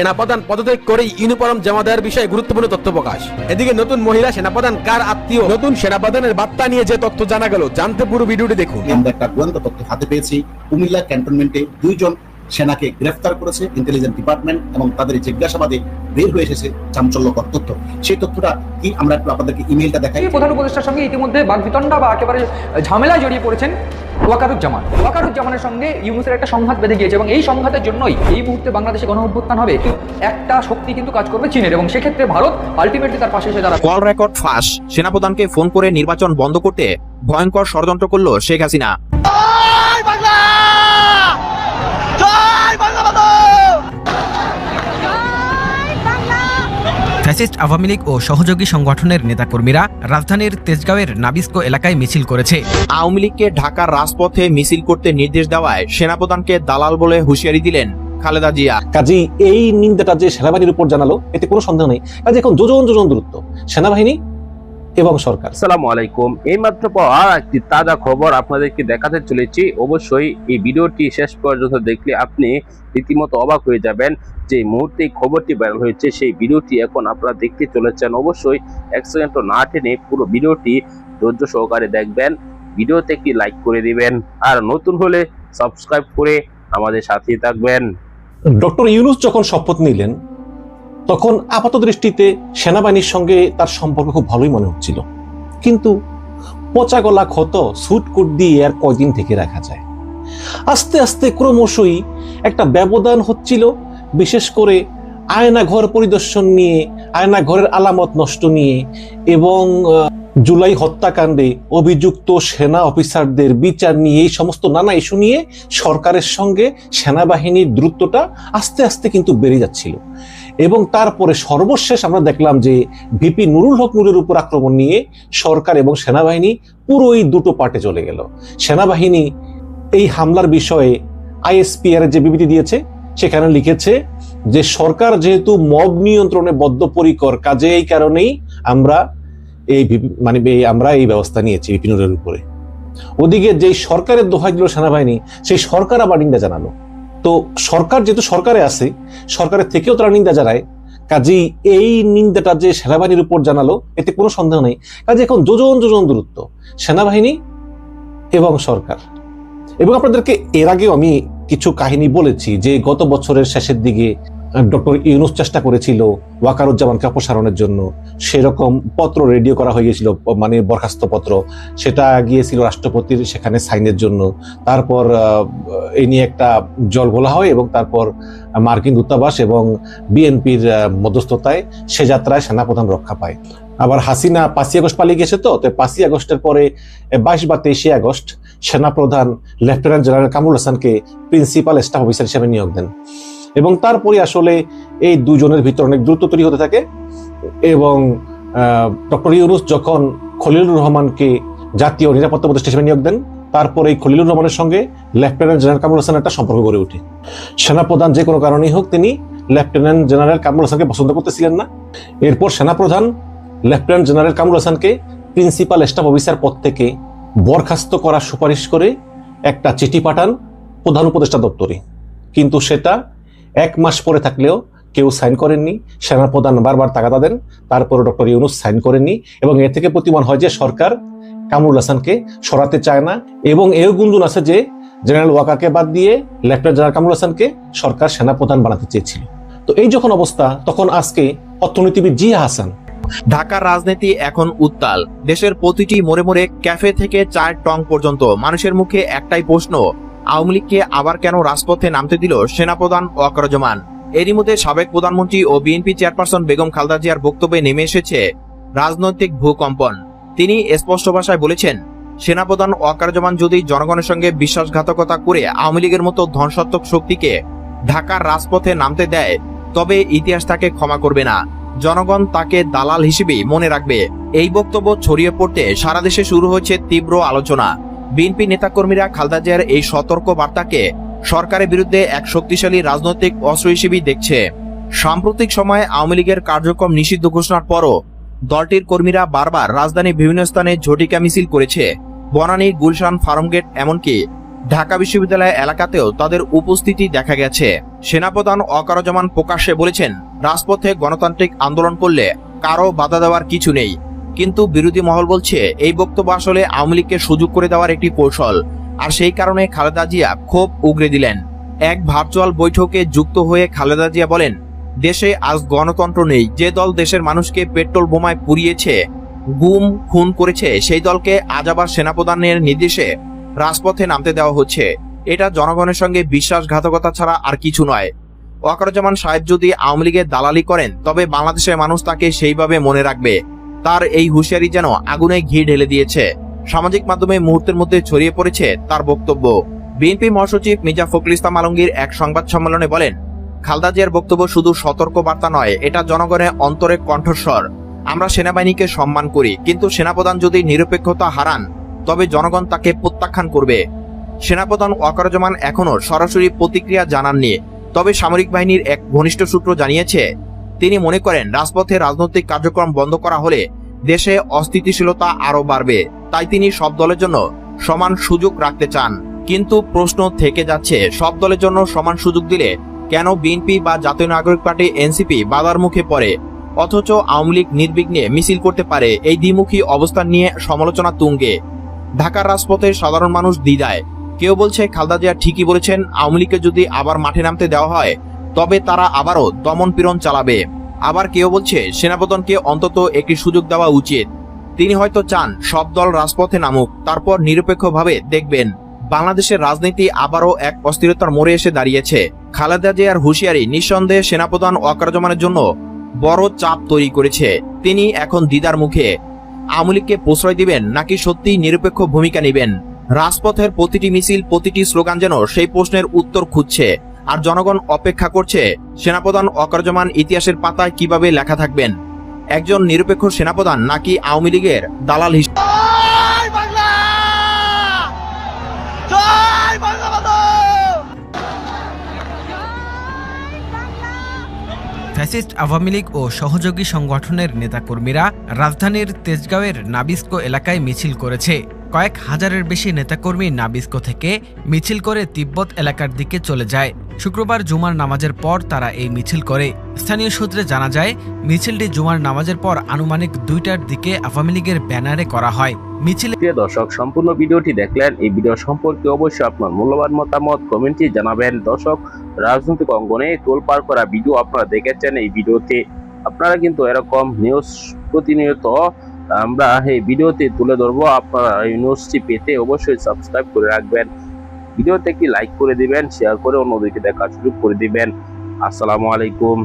সেনাপ্রধান পদত্যাগ করে ইউনিফর্ম জমা দেওয়ার বিষয়ে গুরুত্বপূর্ণ তথ্য প্রকাশ। এদিকে নতুন মহিলা সেনাপ্রধান, কার আত্মীয়, নতুন সেনাপ্রধানের বার্তা নিয়ে যে তথ্য জানা গেল, জানতে পুরো ভিডিওটি দেখুন। আমরা একটা গোয়েন্দা তথ্য হাতে পেয়েছি। কুমিল্লা ক্যান্টনমেন্টে দুইজন সেনাকে গ্রেফতার করেছে ইন্টেলিজেন্স ডিপার্টমেন্ট এবং তাদের জিজ্ঞাসাবাদে বের হয়ে এসেছে চাঞ্চল্যকর তথ্য। সেই তথ্যটা কি আমরা একটু আপনাদেরকে ইমেলটা দেখাই? প্রধান উপদেষ্টার সঙ্গে ইতিমধ্যে বাগবিতণ্ডা বা একেবারে ঝামেলায় জড়িয়ে পড়েছেন ওয়াকারুজ্জামান। ওয়াকারুজ্জামানের সঙ্গে ইউনুসের একটা সংঘাত বেঁধে গিয়েছে এবং এই সংঘাতের জন্যই এই মুহূর্তে বাংলাদেশে গণ অভ্যুত্থান হবে। একটা শক্তি কিন্তু কাজ করবে চীনের এবং সেক্ষেত্রে ভারত আলটিমেটলি তার পাশে এসে দাঁড়াবে। কল রেকর্ড ফাঁস। সেনাপ্রধানকে ফোন করে নির্বাচন বন্ধ করতে ভয়ঙ্কর ষড়যন্ত্র করল শেখ হাসিনা। ফ্যাসিস্ট আওয়ামী লীগ ও সহযোগী সংগঠনের নেতাকর্মীরা রাজধানীর তেজগাঁওয়ের নাবিস্কো এলাকায় মিছিল করেছে। আওয়ামী লীগকে ঢাকার রাজপথে মিছিল করতে নির্দেশ দেওয়ায় সেনাপ্রধানকে দালাল বলে হুঁশিয়ারি দিলেন খালেদা জিয়া। কাজী এই নিন্দাটা যে সেনাবাহিনীর উপর জানালো এতে কোনো সন্দেহ নেই। কাজে এখন যোজন যোজন দূরত্ব। সেনাবাহিনী এবং সরকার। সালাম আলাইকুম। এই মাত্র পাওয়া একটি তাজা খবর আপনাদেরকে দেখাতে চলেছি। অবশ্যই এই ভিডিওটি শেষ পর্যন্ত দেখলে আপনি রীতিমতো অবাক হয়ে যাবেন যে মুহূর্তে খবরটি ভাইরাল হয়েছে। সেই ভিডিওটি এখন আপনারা দেখতে চলেছেন। অবশ্যই সেকেন্ড না টেনে পুরো ভিডিওটি ধৈর্য সহকারে দেখবেন। ভিডিওতে একটি লাইক করে দিবেন। আর নতুন হলে সাবস্ক্রাইব করে আমাদের সাথেই থাকবেন। ডক্টর ইউনুস যখন শপথ নিলেন তখন আপাত দৃষ্টিতে সেনাবাহিনীর সঙ্গে তার সম্পর্ক খুব ভালোই মনে হচ্ছিল। কিন্তু পচা গলা ক্ষত, সুট কোট দিয়ে আর কয়দিন থেকে রাখা যায়। আস্তে আস্তে ক্রমশই একটা ব্যবধান হচ্ছিল, বিশেষ করে আয়না ঘর পরিদর্শন নিয়ে, আয়না ঘরের আলামত নষ্ট নিয়ে এবং জুলাই হত্যাকাণ্ডে অভিযুক্ত সেনা অফিসারদের বিচার নিয়ে এই সমস্ত নানা ইস্যু নিয়ে সরকারের সঙ্গে সেনাবাহিনীর দূরত্বটা আস্তে আস্তে কিন্তু বেড়ে যাচ্ছিল। এবং তারপরে সর্বশেষ আমরা দেখলাম যে ভিপি নুরুল হক নুরের উপর আক্রমণ নিয়ে সরকার এবং সেনাবাহিনী পুরোই দুটো পার্টে চলে গেল। সেনাবাহিনী এই হামলার বিষয়ে আইএসপিআর যে বিবৃতি দিয়েছে, সেখানে লিখেছে যে সরকার যেহেতু মব নিয়ন্ত্রণে বদ্ধপরিকর কাজে এই কারণেই আমরা এই মানে আমরা এই ব্যবস্থা নিয়েছি বিপিনুরের উপরে। ওদিকে যেই সরকারের দোহাই দিল সেনাবাহিনী, সেই সরকার আবার নিন্দা জানালো। তো সরকার যেহেতু সরকারে আছে, সরকারের থেকেও তারা নিন্দা জানায়। কাজেই এই নিন্দাটা যে সেনাবাহিনীর উপর জানালো, এতে কোনো সন্দেহ নেই। কাজে এখন যোজন যোজন দূরত্ব, সেনাবাহিনী এবং সরকার। এবং আপনাদেরকে এর আগেও আমি কিছু কাহিনী বলেছি যে গত বছরের শেষের দিকে ডক্টর ইউনুস চেষ্টা করেছিল ওয়াকারুজ্জামানকে অপসারণের জন্য। সেরকম পত্র রেডিও করা হয়ে গেছিল মানে বরখাস্ত পত্র। সেটা গিয়েছিল রাষ্ট্রপতির সেখানে সাইনের জন্য। তারপর এই নিয়ে একটা জল ঘোলা হয় এবং তারপর মার্কিন দূতাবাস এবং বিএনপির মধ্যস্থতায় সে যাত্রায় সেনাপ্রধান রক্ষা পায়। আবার হাসিনা পাঁচই আগস্ট পালিয়ে গেছে তো তো পাঁচই আগস্টের পরে বাইশ বা তেইশে আগস্ট সেনাপ্রধান লেফটেন্যান্ট জেনারেল কামরুল হাসানকে প্রিন্সিপাল স্টাফ অফিসার হিসেবে নিয়োগ দেন। এবং তারপরে আসলে এই দুজনের ভিতর অনেক দ্রুত তৈরি হতে থাকে। এবং ডক্টর ইউনুস যখন খলিলুর রহমানকে জাতীয় নিরাপত্তা উপদেষ্টা হিসেবে নিয়োগ দেন, তারপরে এই খলিলুর রহমানের সঙ্গে লেফটেন্যান্ট জেনারেল কামরুল হাসান একটা সম্পর্ক গড়ে ওঠে। সেনাপ্রধান যে কোনো কারণেই হোক তিনি লেফটেন্যান্ট জেনারেল কামরুল হাসানকে পছন্দ করতেছিলেন না। এরপর সেনাপ্রধান লেফটেন্যান্ট জেনারেল কামরুল হাসানকে প্রিন্সিপাল স্টাফ অফিসার পদ থেকে বরখাস্ত করার সুপারিশ করে একটা চিঠি পাঠান প্রধান উপদেষ্টা দপ্তরে। কিন্তু সেটা এক মাস পরে থাকলেও কেউ সাইন করেননি। সেনাপ্রধান বারবার তাগাদা দেন। তারপরে ডক্টর ইউনুস সাইন করেননি এবং এ থেকে প্রতিমান হয় যে সরকার কামরুল হাসানকে সরাতে চায় না এবং এও গুঞ্জন আছে যে জেনারেল ওয়াকারকে বাদ দিয়ে লেফটেন্যান্ট জেনারেল কামরুল হাসানকে সরকার সেনাপ্রধান বানাতে চেয়েছিল। তো এই যখন অবস্থা, তখন আজকে অর্থনীতিবিদ জিয়া হাসান। ঢাকার রাজনীতি এখন উত্তাল। দেশের প্রতিটি মোড়ে মোড়ে ক্যাফে থেকে চায়ের টং পর্যন্ত। মানুষের মুখে একটাই প্রশ্ন আওয়ামী লীগকে আবার কেন রাজপথে নামতে দিল সেনাপ্রধান ওয়াকারুজ্জামান? এরই মধ্যে সাবেক প্রধানমন্ত্রী ও বিএনপি চেয়ারপারসন বেগম খালদা জিয়ার বক্তব্যে নেমে এসেছে রাজনৈতিক ভূকম্পন। তিনি স্পষ্ট ভাষায় বলেছেন, সেনাপ্রধান ওয়াকারুজ্জামান যদি জনগণের সঙ্গে বিশ্বাসঘাতকতা করে আওয়ামী লীগের মতো ধনসত্ত্বক শক্তিকে ঢাকার রাজপথে নামতে দেয়, তবে ইতিহাস তাকে ক্ষমা করবে না। জনগণ তাকে দালাল হিসেবেই মনে রাখবে। এই বক্তব্য ছড়িয়ে পড়তে সারা দেশে শুরু হয়েছে তীব্র আলোচনা। বিএনপি নেতাকর্মীরা খালদা জিয়ার এই সতর্ক বার্তাকে সরকারের বিরুদ্ধে এক শক্তিশালী রাজনৈতিক অস্ত্র হিসেবেই দেখছে। সাম্প্রতিক সময়ে আওয়ামী লীগের কার্যক্রম নিষিদ্ধ ঘোষণার পরও দলটির কর্মীরা বারবার রাজধানীর বিভিন্ন স্থানে ঝটিকা মিছিল করেছে। বনানী, গুলশান, ফার্মগেট এমনকি ঢাকা বিশ্ববিদ্যালয় এলাকাতেও তাদের উপস্থিতি দেখা গেছে। সেনাপ্রধান অকারজমান প্রকাশ্যে বলেছেন, রাজপথে গণতান্ত্রিক আন্দোলন করলে কারও বাধা দেওয়ার কিছু নেই। কিন্তু বিরোধী মহল বলছে, এই বক্তব্য আসলে আওয়ামী লীগকে সুযোগ করে দেওয়ার একটি কৌশল। আর সেই কারণে খালেদা জিয়া ক্ষোভ উগরে দিলেন। এক ভার্চুয়াল বৈঠকে যুক্ত হয়ে খালেদা জিয়া বলেন, দেশে আজ গণতন্ত্র নেই। যে দল দেশের মানুষকে পেট্রোল বোমায় পুড়িয়েছে, গুম, খুন করেছে, সেই দলকে আজ আবার সেনাপ্রধানের নির্দেশে রাজপথে নামতে দেওয়া হচ্ছে। এটা জনগণের সঙ্গে বিশ্বাসঘাতকতা ছাড়া আর কিছু নয়। ওয়াকারুজ্জামান সাহেব যদি আওয়ামী লীগের দালালি করেন, তবে বাংলাদেশের মানুষ তাকে সেইভাবে মনে রাখবে। তার এই হুঁশিয়ারি যেন আগুনে ঘি ঢেলে দিয়েছে। সামাজিক মাধ্যমে মুহূর্তের মধ্যে ছড়িয়ে পড়েছে তার বক্তব্য। বিএনপি মহাসচিব মির্জা ফখরুল ইসলাম আলমগীর এক সংবাদ সম্মেলনে বলেন, খালদা জিয়ার বক্তব্য শুধু সতর্ক বার্তা নয়, এটা জনগণের অন্তরে কণ্ঠস্বর। আমরা সেনাবাহিনীকে সম্মান করি, কিন্তু সেনাপ্রধান যদি নিরপেক্ষতা হারান, তবে জনগণ তাকে প্রত্যাখ্যান করবে। সেনাপ্রধান ওয়াকারুজ্জামান এখনও সরাসরি প্রতিক্রিয়া জানাননি, তবে সামরিক বাহিনীর এক ঘনিষ্ঠ সূত্র জানিয়েছে তিনি মনে করেন, রাজপথে রাজনৈতিক কার্যক্রম বন্ধ করা হলে দেশে অস্থিতিশীলতা আরও বাড়বে। তাই তিনি সব দলের জন্য সমান সুযোগ রাখতে চান। কিন্তু প্রশ্ন থেকে যাচ্ছে, সব দলের জন্য সমান সুযোগ দিলে কেন বিএনপি বা জাতীয় নাগরিক পার্টি এনসিপি বাধার মুখে পড়ে? অথচ আওয়ামী লীগ নির্বিঘ্নে মিছিল করতে পারে, এই দ্বিমুখী অবস্থান নিয়ে সমালোচনা তুঙ্গে। ঢাকার রাজপথে সাধারণ মানুষ দ্বিধায়। কেউ বলছে, খালদা জিয়া ঠিকই বলেছেন, আওয়ামী লীগকে যদি আবার মাঠে নামতে দেওয়া হয় তবে তারা আবারও দমন পীড়ন চালাবে। আবার কেউ বলছে, সেনাপ্রধানকে অন্তত একটি সুযোগ দেওয়া উচিত। তিনি হয়তো চান সব দল রাজপথে নামুক, তারপর নিরপেক্ষভাবে দেখবেন, বাংলাদেশের রাজনীতি আবারও এক অস্থিরতার মোড়ে এসে দাঁড়িয়েছে। খালেদা জিয়ার হুঁশিয়ারি নিঃসন্দেহে সেনাপ্রধান অকারজমানের জন্য বড় চাপ তৈরি করেছে। তিনি এখন দিদার মুখে। আওয়ামী প্রশ্রয় দিবেন নাকি সত্যি নিরপেক্ষ ভূমিকা নেবেন? রাজপথের প্রতিটি মিছিল, প্রতিটি স্লোগান যেন সেই প্রশ্নের উত্তর খুঁজছে। আর জনগণ অপেক্ষা করছে সেনাপ্রধান অকার্যমান ইতিহাসের পাতায় কীভাবে লেখা থাকবেন? একজন নিরপেক্ষ সেনাপ্রধান নাকি আওয়ামী লীগের দালাল হিসেবে ফ্যাসিস্ট আওয়ামী লীগ ও সহযোগী সংগঠনের নেতাকর্মীরা রাজধানীর তেজগাঁওয়ের নাবিস্কো এলাকায় মিছিল করেছে। কয়েক হাজারের বেশি নেতাকর্মী নাবিস্কো থেকে মিছিল করে তিব্বত এলাকার দিকে চলে যায়। শুক্রবার জুমার নামাজের পর তারা এই মিছিল করে। স্থানীয় সূত্রে জানা যায়, মিছিলটি জুমার নামাজের পর আনুমানিক দুইটার দিকে আওয়ামী লীগের ব্যানারে করা হয়। মিছিলে প্রিয় দর্শক, সম্পূর্ণ ভিডিওটি দেখলেন। এই ভিডিও সম্পর্কে অবশ্যই আপনার মূল্যবান মতামত কমেন্টে জানাবেন। দর্শক, রাজনৈতিক অঙ্গনে তোলপাড় করা ভিডিও আপনারা দেখেছেন এই ভিডিওতে। আপনারা কিন্তু এরকম নিউজ প্রতিনিয়ত আমরা এই ভিডিওতে তুলে ধরবো। আপনারা এই নিউজটি পেতে অবশ্যই সাবস্ক্রাইব করে রাখবেন। ভিডিওতে কি লাইক করে দিবেন শেয়ার করে অন্যদেরকে দেখার সুযোগ করে দিবেন। আসসালামু আলাইকুম।